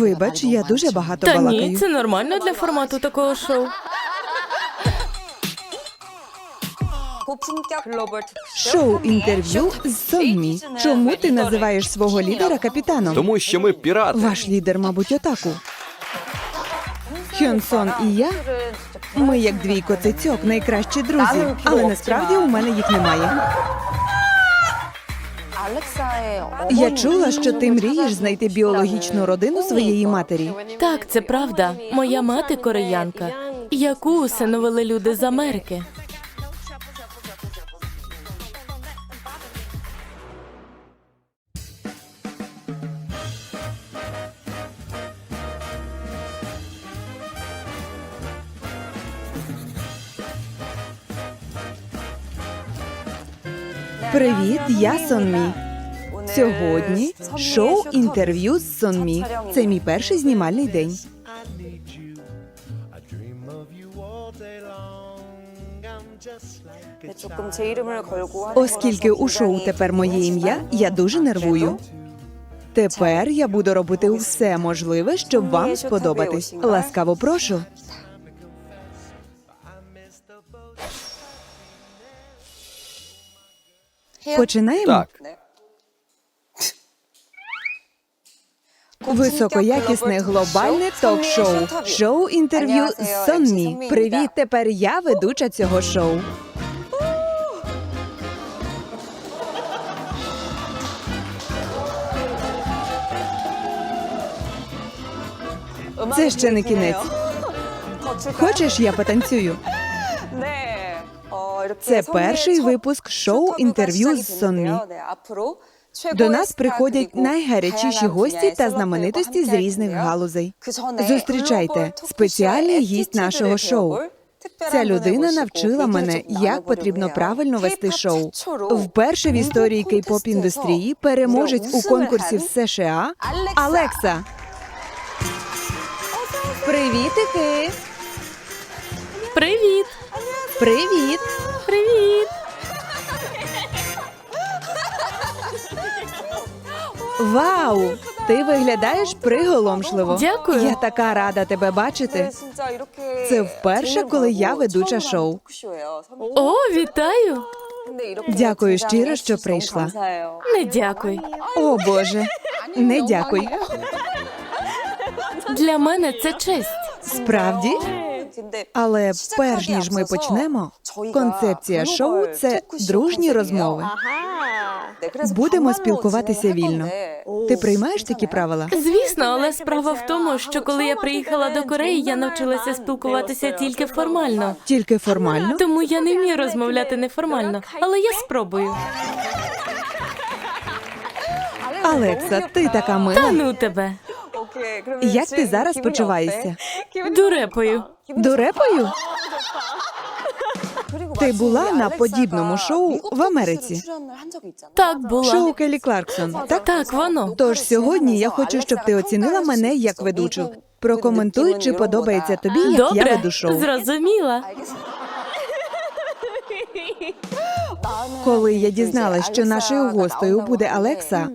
Вибач, я дуже багато Та балакаю. ні, це нормально для формату такого шоу. Шоу інтерв'ю з Сонмі. Чому ти називаєш свого лідера капітаном? Тому що ми пірати. Ваш лідер, мабуть, отаку. Хьонсон і я. Ми як двійко цицьок, найкращі друзі. Але насправді у мене їх немає. Я чула, що ти мрієш знайти біологічну родину своєї матері. Так, це правда. Моя мати кореянка, яку усиновили люди з Америки. Я Сонмі. Сьогодні шоу інтерв'ю з Сонмі. Це мій перший знімальний день. Оскільки у шоу тепер моє ім'я, я дуже нервую. Тепер я буду робити все можливе, щоб вам сподобатись. Ласкаво прошу. Починаємо. Так, Високоякісне глобальне ток-шоу. Шоу інтерв'ю з Сонмі. Привіт, тепер я ведуча цього шоу. Це ще не кінець. Хочеш, я потанцюю? Це перший випуск шоу інтерв'ю з Сонмі. До нас приходять найгарячіші гості та знаменитості з різних галузей. Зустрічайте спеціальний гість нашого шоу. Ця людина навчила мене, як потрібно правильно вести шоу. Вперше в історії кей-поп індустрії переможець у конкурсі в США Алекса. Привітики! Привіт! Привіт! Привіт! Вау! Ти виглядаєш приголомшливо. Дякую. Я така рада тебе бачити. Це вперше, коли я ведуча шоу. О, вітаю! Дякую щиро, що прийшла. Не дякуй, О Боже, не дякуй. Для мене це честь. Справді. Але перш ніж ми почнемо, концепція шоу це дружні розмови. Будемо спілкуватися вільно. Ти приймаєш такі правила? Звісно, але справа в тому, що коли я приїхала до Кореї, я навчилася спілкуватися тільки формально. Тільки формально? Тому я не вмію розмовляти неформально, але я спробую. Алекса, ти така мила. Та ну тебе. Як ти зараз почуваєшся? Дурепою. Дурепою? Ти була на подібному шоу в Америці? Так була. Шоу Келі Кларксон. Так, так воно. Тож сьогодні я хочу, щоб ти оцінила мене як ведучу. Прокоментуй, чи подобається тобі, як Добре. я веду шоу. Зрозуміла. Коли я дізналася, що нашою гостею буде Алекса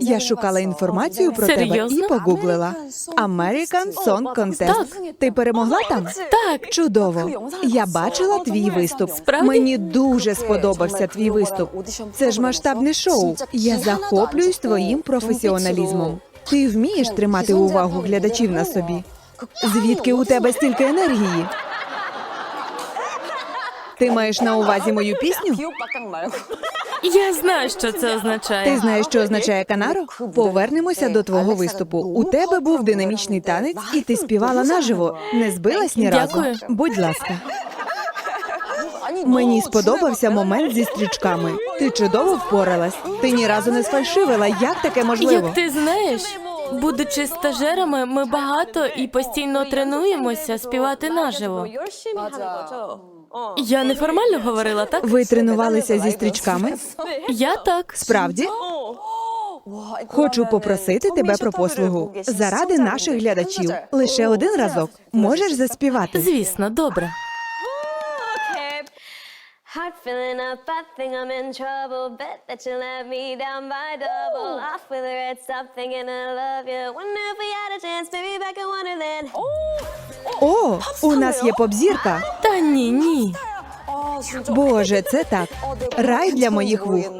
я шукала інформацію про тебе і погуглила. American Song Contest. Ти перемогла там? Так, Чудово. Я бачила твій виступ. Справді? Мені дуже сподобався твій виступ. Це ж масштабне шоу. Я захоплююсь твоїм професіоналізмом. Ти вмієш тримати увагу глядачів на собі. Звідки у тебе стільки енергії? Ти маєш на увазі мою пісню? Я знаю, що це означає. Ти знаєш, що означає канаро? Повернемося до твого виступу. У тебе був динамічний танець, і ти співала наживо. Не збилась ні разу? Дякую. Будь ласка. Мені сподобався момент зі стрічками. Ти чудово впоралась. Ти ні разу не сфальшивила. Як таке можливо? Як ти знаєш, будучи стажерами, ми багато і постійно тренуємося співати наживо. Я неформально говорила, так? Ви тренувалися зі стрічками? Я так. Справді? Хочу попросити тебе про послугу заради наших глядачів. Лише один разок можеш заспівати. Звісно, добре. Heart filling up, I think I'm in trouble. Bet that you let me down by double. Ooh. Off with her head, stop thinking I love you. Wonder if we had a chance, maybe back in Wonderland. О, у нас є попзірка. Ні, ні. Боже, це так. Рай для моїх вух.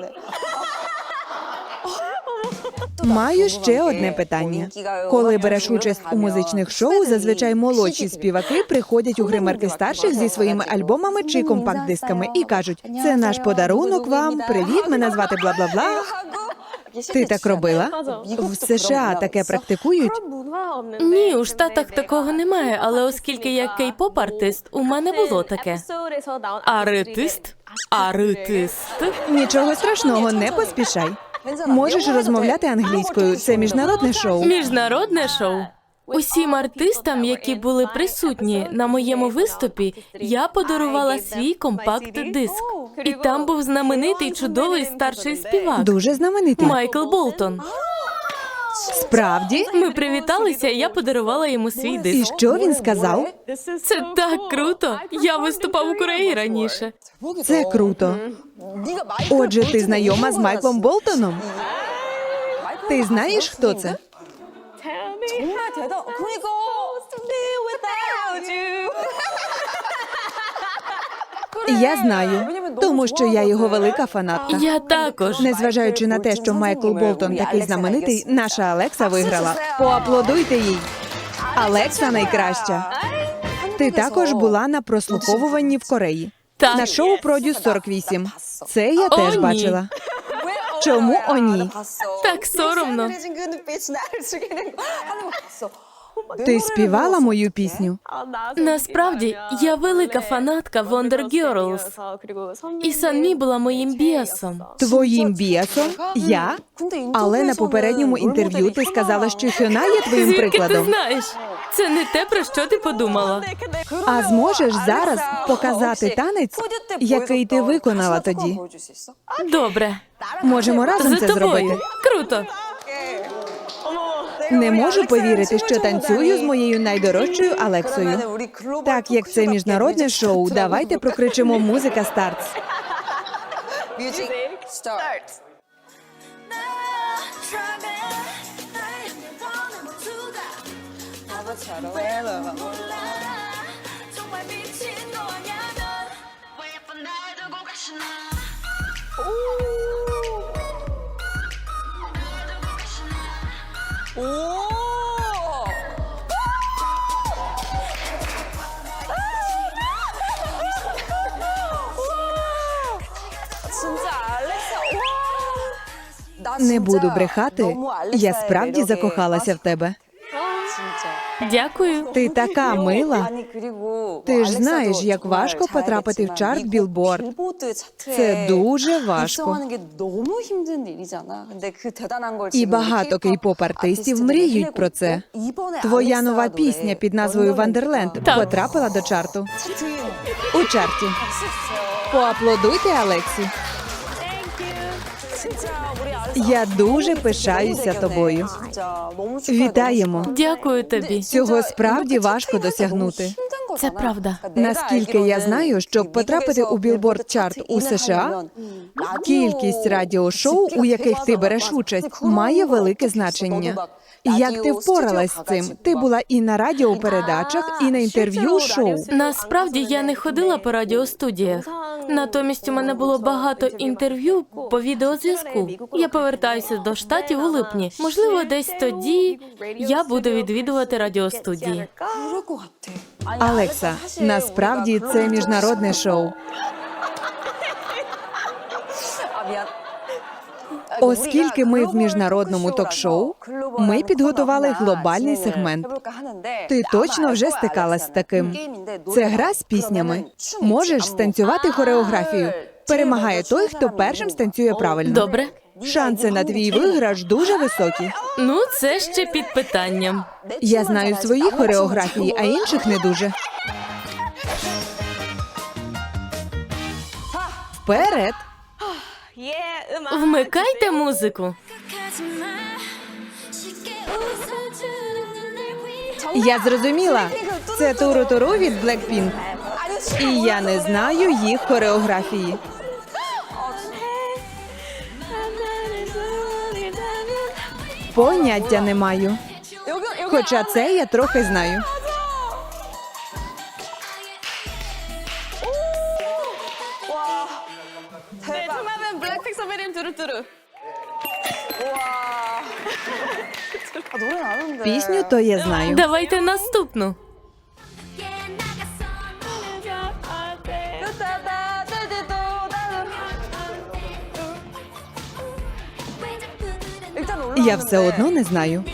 Маю ще одне питання. Коли береш участь у музичних шоу, зазвичай молодші співаки приходять у гримерки старших зі своїми альбомами чи компакт-дисками і кажуть: це наш подарунок вам. Привіт, мене звати бла бла бла. Ти так робила? В США таке практикують? Ні, у Штатах такого немає, але оскільки я кей-поп-артист, у мене було таке. Аритист? Аритист? Нічого страшного, не поспішай. Можеш розмовляти англійською. Це міжнародне шоу. Міжнародне шоу. Усім артистам, які були присутні на моєму виступі, я подарувала свій компакт-диск. І там був знаменитий чудовий старший співак Дуже знаменитий. Майкл Болтон. Справді? Ми привіталися, і я подарувала йому свій диск. І що він сказав? Це так круто. Я виступав у Кореї раніше. Це круто. Отже, ти знайома з Майклом Болтоном? Ти знаєш, хто це? 정말 대단. 그러니까. without you. Я знаю, тому що я його велика фанатка. Я також. Незважаючи на те, що Майкл Болтон такий знаменитий, наша Алекса виграла. Поаплодуйте їй. Алекса найкраща. Ти також була на прослуховуванні в Кореї. Так. На шоу Продюс 48. Це я теж ні. бачила. Чому о ні? так соромно. Ти співала мою пісню? Насправді я велика фанатка Wonder Girls. І Санмі була моїм бісом. Твоїм бісом? Я? Але на попередньому інтерв'ю ти сказала, що Хьона є твоїм Звідки прикладом. ти знаєш? Це не те, про що ти подумала. А зможеш зараз показати танець, який ти виконала тоді? Добре. Можемо разом За це тобою. зробити. Круто. Не можу повірити, що танцюю з моєю найдорожчою Алексою. Так як це міжнародне шоу, давайте прокричимо музика стартс. Music Не буду брехати. Я справді закохалася в тебе. Дякую. Ти така мила. Ти ж знаєш, як важко потрапити в чарт білборд. Це дуже важко. І багато кейпоп артистів мріють про це. Твоя нова пісня під назвою Вандерленд потрапила до чарту. У чарті поаплодуйте Алексі. Я дуже пишаюся тобою. Вітаємо. Дякую тобі. Цього справді важко досягнути. Це правда. Наскільки я знаю, щоб потрапити у білборд чарт у США, кількість радіошоу, у яких ти береш участь, має велике значення. Як ти впоралась з цим? Ти була і на радіопередачах, і на інтерв'ю шоу. Насправді я не ходила по радіостудіях. Натомість у мене було багато інтерв'ю по відеозв'язку. Я повертаюся до штатів у липні. Можливо, десь тоді я буду відвідувати радіостудії. Алекса насправді це міжнародне шоу. Оскільки ми в міжнародному ток-шоу, ми підготували глобальний сегмент. Ти точно вже стикалась з таким. Це гра з піснями. Можеш станцювати хореографію. Перемагає той, хто першим станцює правильно. Добре. Шанси на твій виграш дуже високі. Ну, це ще під питанням. Я знаю свої хореографії, а інших не дуже. Вперед! Вмикайте музику. Я зрозуміла. Це туру туру від Blackpink. І я не знаю їх хореографії. Поняття не маю. Хоча це я трохи знаю. то я знаю. Давайте наступну. Я все одно не знаю.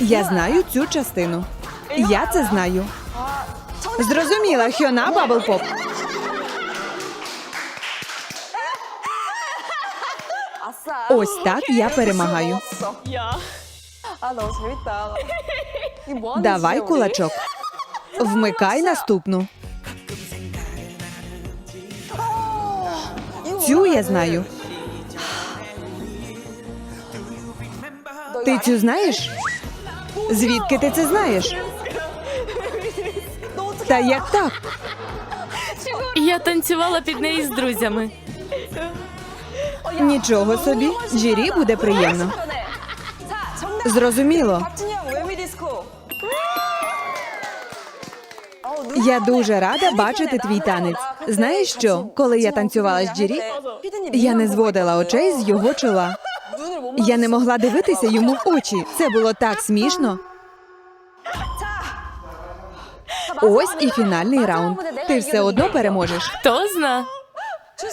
Я знаю цю частину. Я це знаю. Зрозуміла, Хьона Баблпоп. Ось так я перемагаю. Давай кулачок. Вмикай наступну. Цю я знаю. Ти цю знаєш? Звідки ти це знаєш? Та як так? Я танцювала під неї з друзями. Нічого собі, Джірі буде приємно. Зрозуміло. Я дуже рада бачити твій танець. Знаєш що? Коли я танцювала з Джірі, я не зводила очей з його чола. Я не могла дивитися йому в очі. Це було так смішно. Ось і фінальний раунд. Ти все одно переможеш. Хто зна?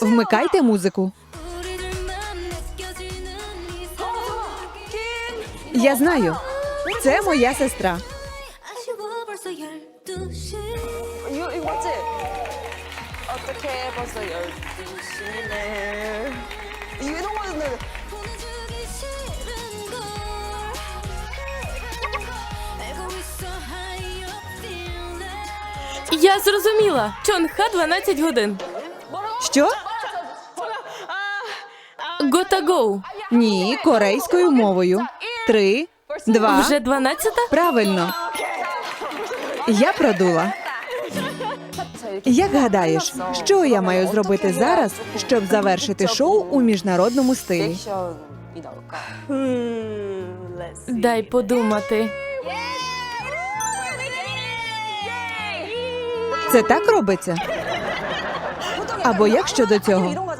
Вмикайте музику. Я знаю. Це моя сестра. 이거 이거 맞지? 어떻게 벌써 12시네. 이게 너무 많은데. Я зрозуміла. Чонха 12 годин. Що? Гота гоу. Ні, корейською мовою. три, два. Вже дванадцята? Правильно. Я продула. Як гадаєш, що я маю зробити зараз, щоб завершити шоу у міжнародному стилі? Дай подумати. Це так робиться? Або як щодо цього?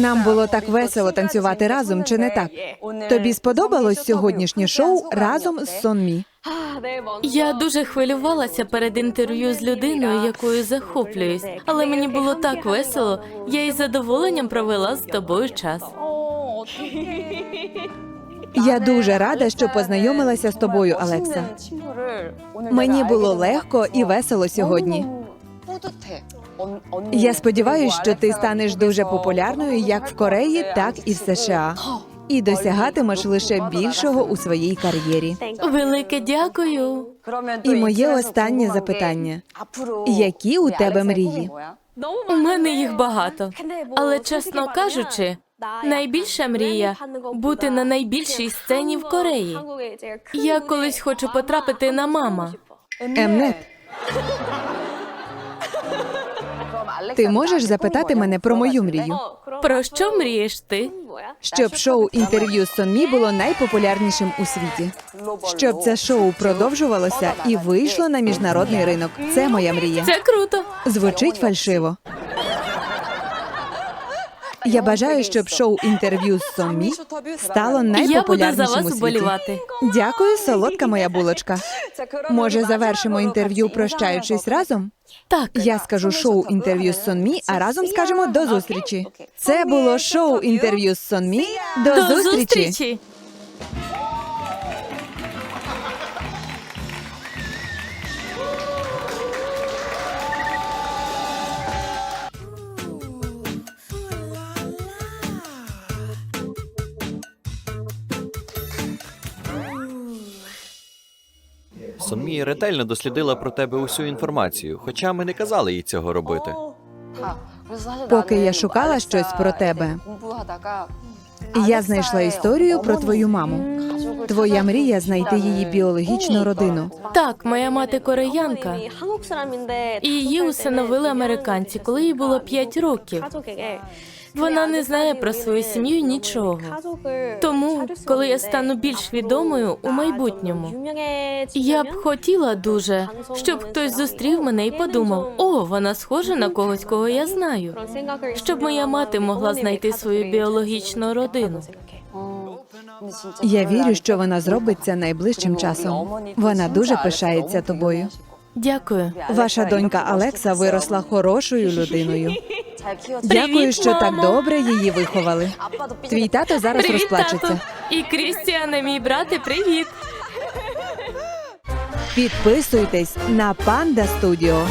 Нам було так весело танцювати разом, чи не так? Тобі сподобалось сьогоднішнє шоу разом з Сонмі? Я дуже хвилювалася перед інтерв'ю з людиною, якою захоплююсь, але мені було так весело. Я із задоволенням провела з тобою час. Я дуже рада, що познайомилася з тобою, Олекса. Мені було легко і весело сьогодні. Я сподіваюся, що ти станеш дуже популярною як в Кореї, так і в США. І досягатимеш лише більшого у своїй кар'єрі. Велике дякую. І моє останнє запитання: які у тебе мрії? У мене їх багато. Але чесно кажучи, найбільша мрія бути на найбільшій сцені в Кореї. Я колись хочу потрапити на мама. Емнет, ти можеш запитати мене про мою мрію? Про що мрієш ти? Щоб шоу інтерв'ю з Сонмі було найпопулярнішим у світі. Щоб це шоу продовжувалося і вийшло на міжнародний ринок. Це моя мрія. Це круто. Звучить фальшиво. Я бажаю, щоб шоу інтерв'ю з Сомі стало Я буду за найпопулярнішим вас у світі. вболівати. Дякую, солодка моя булочка. Може, завершимо інтерв'ю, прощаючись разом? Так, Я скажу шоу інтерв'ю з Сонмі, а разом скажемо до зустрічі. Це було шоу інтерв'ю з Сонмі. До, до зустрічі. зустрічі. Емі ретельно дослідила про тебе усю інформацію, хоча ми не казали їй цього робити. Поки я шукала щось про тебе, я знайшла історію про твою маму. Твоя мрія знайти її біологічну родину. Так, моя мати кореянка. і її усиновили американці, коли їй було 5 років. Вона не знає про свою сім'ю нічого. Тому, коли я стану більш відомою у майбутньому, я б хотіла дуже, щоб хтось зустрів мене і подумав: о, вона схожа на когось, кого я знаю. Щоб моя мати могла знайти свою біологічну родину. Я вірю, що вона зробиться найближчим часом. Вона дуже пишається тобою. Дякую. Ваша донька Алекса виросла хорошою людиною. Дякую, що так добре її виховали. Твій тато зараз Привіт, розплачеться. тато. І Крістіане, мій брате, привіт. Підписуйтесь на Панда Студіо.